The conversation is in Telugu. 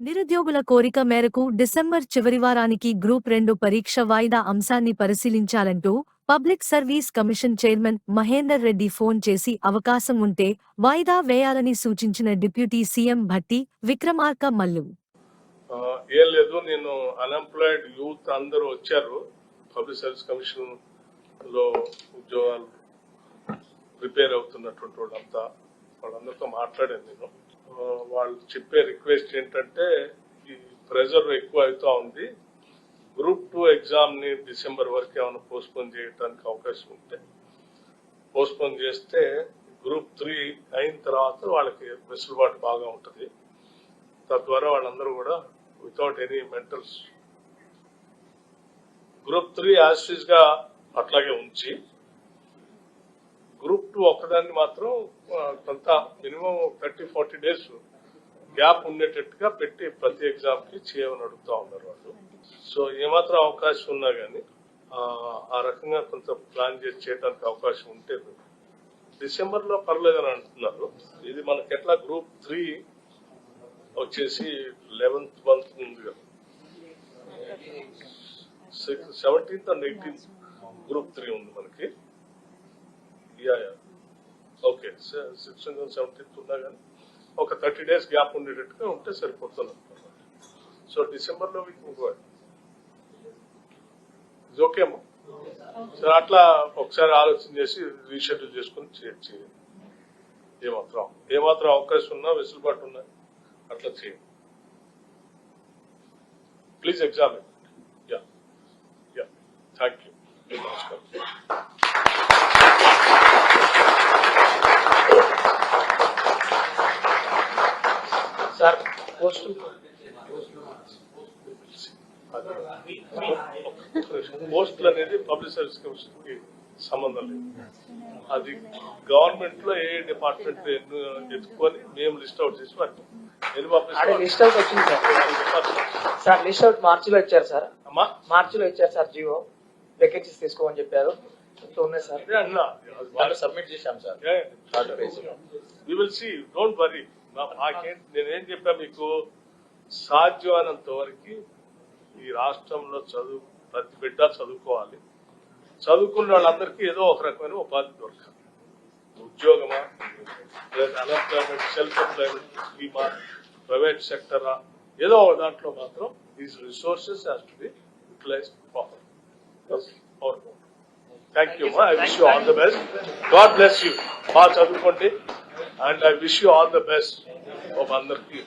నిరుద్యోగుల కోరిక మేరకు డిసెంబర్ చివరివారానికి గ్రూప్ రెండు పరీక్ష వాయిదా అంశాన్ని పరిశీలించాలంటూ public service commission chairman Mahender Reddy phone చేసి అవకాశం ఉంటే వాయిదా వేయాలని సూచించిన డిప్యూటీ సీఎం భట్టి విక్రమార్క మల్లు. ఏం లేదు నేను అన్ఎంప్లాయిడ్ యూత్ అందరూ వచ్చారు. పబ్లిక్ సర్వీస్ కమిషన్లో ఉద్యోగాలు ప్రిపేర్ అవుతున్నటువంటి వాళ్ళంతా వాళ్ళందరితో మాట్లాడాను నేను. వాళ్ళు చెప్పే రిక్వెస్ట్ ఏంటంటే ఈ ప్రెజర్ ఎక్కువ అవుతా ఉంది. గ్రూప్ టూ ఎగ్జామ్ని డిసెంబర్ వరకు ఏమైనా పోస్ట్పోన్ చేయడానికి అవకాశం ఉంటే పోస్ట్పోన్ చేస్తే గ్రూప్ త్రీ అయిన తర్వాత వాళ్ళకి వెసులుబాటు బాగా ఉంటుంది. తద్వారా వాళ్ళందరూ కూడా వితౌట్ ఎనీ మెంటల్స్ గ్రూప్ త్రీ యాసిస్గా అట్లాగే ఉంచి చుట్టూ ఒకదాన్ని మాత్రం కొంత minimum thirty forty days gap ఉండేటట్టుగా పెట్టి ప్రతి ఎగ్జామ్కి చేయమని అడుగుతా ఉన్నారు వాళ్ళు. సో ఏమాత్రం అవకాశం ఉన్నా గానీ ఆ, ఆ రకంగా కొంత ప్లాన్ చేసి చేయడానికి అవకాశం ఉంటే డిసెంబర్లో పర్లేదని అంటున్నారు. ఇది మనకి ఎట్లా గ్రూప్ త్రీ వచ్చేసి లెవెన్త్ మంత్ ఉంది కదా. Seventeenth and eighteenth group three ఉంది మనకి. Yeah yeah. Six sixteenth seventeenth ఉన్నా కానీ ఒక థర్టీ డేస్ గ్యాప్ ఉండేటట్టుగా ఉంటే సరిపోతుంది అనుకున్నాను సో డిసెంబర్లో వీక్ ఇంకోటి ఇది సరే అట్లా ఒకసారి ఆలోచన చేసి రీషెడ్యూల్ చేసుకుని చేయండి ఏమాత్రం ఏమాత్రం అవకాశం ఉన్నా వెసులుబాటు ఉన్నా అట్లా చేయండి. Please examine yeah yeah thank you నమస్కారం సార్ పోస్ట్ పోస్టులు అనేది పబ్లిక్ సర్వీస్ కమిషన్కి సంబంధం లేదు. అది గవర్నమెంట్లో ఏ డిపార్ట్మెంట్ ఎత్తుకొని మేము లిస్ట్ అవుట్ చేసి లిస్ట్ అవుట్ వచ్చింది సార్. సార్ లిస్ట్ అవుట్ మార్చిలో ఇచ్చారు సార్. అమ్మా? మార్చిలో ఇచ్చారు సార్ జియో. వేకెన్సీస్ తీసుకోమని చెప్పారు. ఉన్నాయి సార్. సబ్మిట్ చేశాం sir. Third page. We will see don't worry నాకేం నేనేం చెప్పా మీకు సాధ్యమైనంత వరకు ఈ రాష్ట్రంలో చదువు ప్రతి బిడ్డ చదువుకోవాలి. చదువుకున్న వాళ్ళందరికీ ఏదో ఒక రకమైన ఉపాధి దొరకాలి. ఉద్యోగమా లేదా అన్ఎంప్లాయ్మెంట్ సెల్ఫ్ ఎంప్లాయ్మెంట్ స్కీమా ప్రైవేట్ సెక్టరా ఏదో ఒక దాంట్లో మాత్రం these resources has to be utilize proper thank you I wish you all the best God bless you బాగా చదువుకోండి. and I wish you all the best. of Andarki.